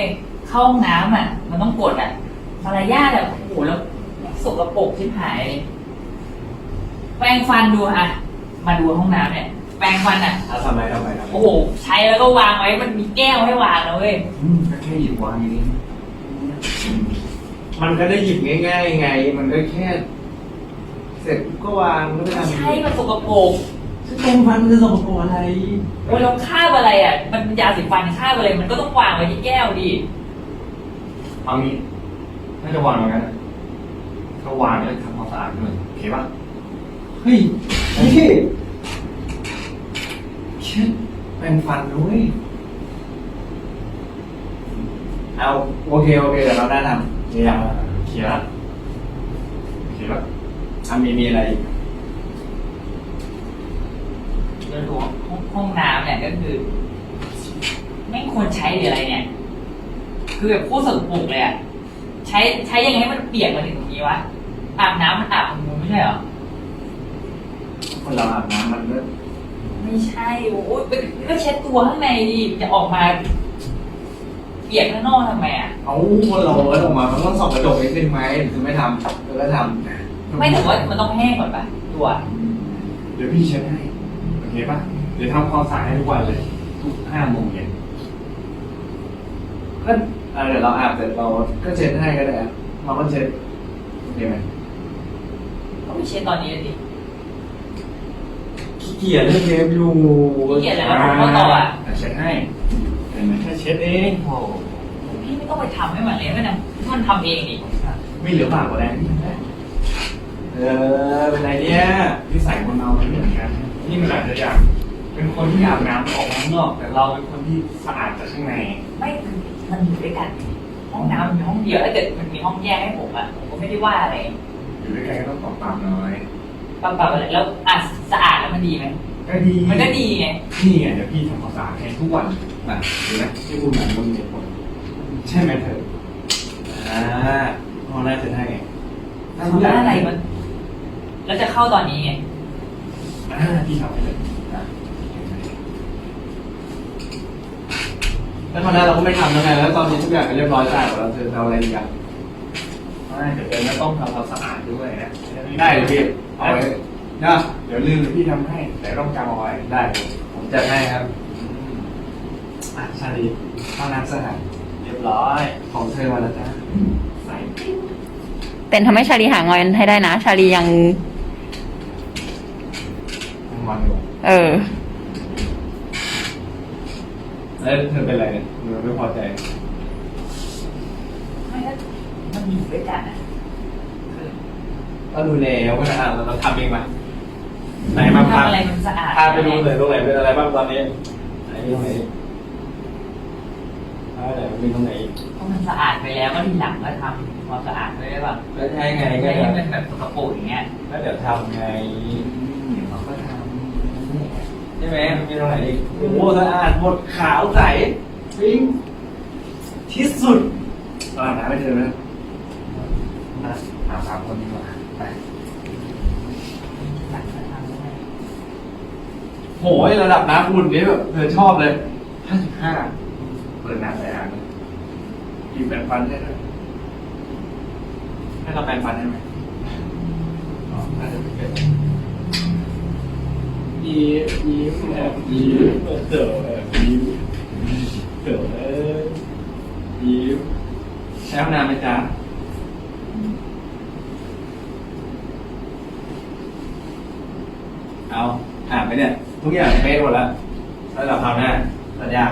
ยเข้าห้องน้ำอะ มันต้องกดอะมารยาทอะโอ้โหแล้วสกปรกชิบหายเลยแปรงฟันดูอะ มาดูห้องน้ำเนี่ย แปรงฟันอะ เอาทำไมทำไมทำไมโอ้โห ใช้แล้วก็วางไว้ มันมีแก้วให้วางนะเว้ย อืมก็แค่หยิบวางอย่างนี้ มันก็ได้หยิบง่ายๆไง มันก็แค่ เสร็จก็วางแล้วไปทำใช่มันสกปรกจะ แปรงฟันมันจะสกปรกอะไร โอ้ยแล้วคราบอะไรอะ มันยาสีฟันคราบอะไร มันก็ต้องวางไว้ที่แก้วดิเอางี้ถ้าจะวางอย่างนั้นอะก็วางแล้วทำความสะอาดด้วยโอเคปะเฮ้ยนี่เช็ดแปรงฟันด้วยเอาโอเคโอเคเดี๋ยวเราได้ทำนี่ยังเคลียร์ละโอเคปะอะมีมีอะไรอีก เรื่องของห้องห้องน้ำเนี่ยก็คือ ไม่ควรใช้หรืออะไรเนี่ย คือแบบพูดสกปรกเลยอะใช้ใช้ยังไงให้มันเปียกมาถึงตรงนี้วะอาบน้ำมันอาบตรงนู้นไม่ใช่เหรอคนเราอาบน้ำมันก็ไม่ใช่โอ้ยก็เช็ดตัวข้างในดิจะออกมา เปียกข้างนอกทำไมอะเอาคนเราเอิร์ธออกมามันต้องส่องกระจกนิดนึงไหมถึงไม่ทำแล้วก็ทำไม่แต่ว่ามันต้องแห้งก่อนปะตัว เดี๋ยวพี่เช็ดให้โอ เคปะเดี๋ยวทำความสะอาดให้ทุกวันเลย ทุกห้าโมงเย็นก็อะเดี๋ยวเราอาบเสร็จเราก็เช็ดให้ก็ได้อะเราก็เช็ดโอเคไหมก็ไม่เช็ดตอนนี้เลยดิขี้เกียจเล่นเกมอยู่ขี้เกียจแล้วผมก็ต่ออะะเช็ดให้เห็นไหมแค่เช็ดเองโอ้พี่ไม่ต้องไปทำให้มันเลยไม่นะมันทำเองดิไม่เหลือบากกว่าแรงเออเป็นไรเนี่ยนิสัยคนเรามันไม่เหมือนกันนี่มันอาจจะอยากเป็นคนที่อาบน้ำออกมาข้างนอก แต่เราเป็นคนที่สะอาดจากข้างในไม่มันอยู่ด้วยกัน ห้องน้ำมันมีห้องเดียวถ้าเกิดมันมีห้องแยกให้ผมอะผมก็ไม่ได้ว่าอะไรอยู่ด้วยกันก็ต้องปรับปรับหน่อยปรับๆอะไรแล้วอะสะอาดแล้วมันดีไหมก็ดีมันก็ดีไงนี่ไงเดี๋ยวพี่ทำความสะอาดให้ทุกวันนะเห็นไหมที่พูดมามันมีเหตุผลใช่ไหมเธออ่าห้องแรกจะให้ไงทำได้อะไรมัน แล้วจะเข้าตอนนี้ไงอ่าพี่ทำให้เลยนะเห็นไหมแล้วตอนนั้นเราก็ไม่ทำแล้วไงแล้วตอนนี้ทุกอย่างก็เรียบร้อยสะอาดหมดแล้วเธอเอาอะไรอีกอะไม่เดี๋ยวเธอก็ต้องทำความสะอาดด้วยนะได้เลยพี่เอาไว้นะเดี๋ยวลืมเดี๋ยวพี่ทำให้ แต่ต้องจำเอาไว้ได้เลยผมจัดให้ครับอะชาลีห้องน้ำสะอาดเรียบร้อยของเธอมาแล้วจ้าใส่เต้นทำให้ชาลีหางอนให้ได้นะ ชาลียัง ทั้งวันอยู่ เออ แล้วเธอเป็นอะไรเนี่ยเธอไม่พอใจไม่ก็มันอยู่ด้วยกันอะคือก็ดูแล้วก็อะเราทำเองมาไหนมาพาทำอะไรมันสะอาดพาไปดูหน่อยตรงไหนเป็นอะไรบ้างตอนนี้ไหนมีตรงไหนอีกอ่าไหนมีตรงไหนอีกเพราะมันสะอาดไปแล้วก็ทีหลังก็ทำความสะอาดไปได้ป่ะแล้วใช่ไงไม่ก็ให้เดี๋ยวมันแบบสกปรกอย่างเงี้ย แล้วเดี๋ยวทำไง เดี๋ยวเขาก็ท ใช่ ไหมมีตรงไหนอีกโอ้โหสะอาดหมดขาวใสปิ้งที่สุดตลาดน้ำไม่เจอไหมนะหาสามคนดีกว่าไปำหลังก็ทำได้โหยระดับน้ำอุ่นนี้แบบเธอชอบเลยห้าสิบห้าเปิดน้ำใส่อ่างเลยหยิบแปรงฟันได้ด้วยให้เราแปรงฟันได้ไหมอ๋อน่าจะไม่เป็น ยิ้มยิ้มแอบยิ้มเต๋อแอบยิ้มเต๋อเอ้ยยิ้มใช้ห้องน้ำไหมจ๊ะเอาอาบไหมเนี่ย ทุกอย่างเป๊ะหมดแล้วแล้วเราทำหน้าสัญญา